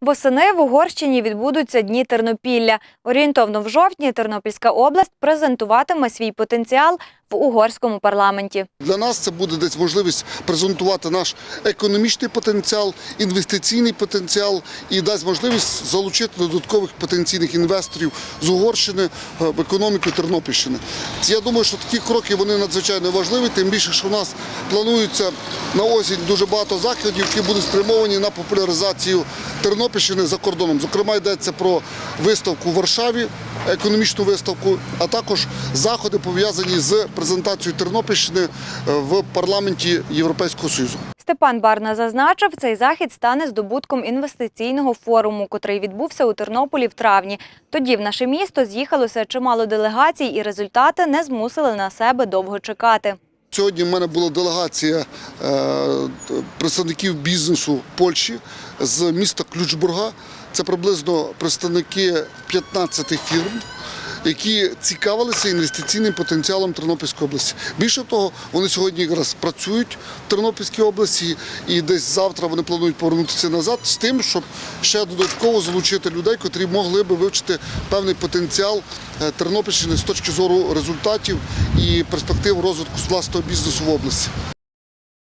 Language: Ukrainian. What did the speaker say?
Восени в Угорщині відбудуться дні Тернопілля. Орієнтовно в жовтні Тернопільська область презентуватиме свій потенціал в угорському парламенті. Для нас це буде десь можливість презентувати наш економічний потенціал, інвестиційний потенціал і дасть можливість залучити додаткових потенційних інвесторів з Угорщини е, в економіку Тернопільщини. Я думаю, що такі кроки вони надзвичайно важливі, тим більше, що в нас планується на осінь дуже багато заходів, які будуть спрямовані на популяризацію Тернопільщини за кордоном. Зокрема, йдеться про виставку в Варшаві, економічну виставку, а також заходи пов'язані з презентацією Тернопільщини е, в парламенті Європейського Союзу. Степан Барна зазначив, цей захід стане здобутком інвестиційного форуму, котрий відбувся у Тернополі в травні. Тоді в наше місто з'їхалося чимало делегацій, і результати не змусили на себе довго чекати. Сьогодні в мене була делегація е, представників бізнесу Польщі з міста Ключбурга. Це приблизно представники 15 фірм, які цікавилися інвестиційним потенціалом Тернопільської області. Більше того, вони сьогодні якраз працюють в Тернопільській області і десь завтра вони планують повернутися назад з тим, щоб ще додатково залучити людей, котрі могли би вивчити певний потенціал е, Тернопільщини з точки зору результатів і перспектив розвитку власного бізнесу в області.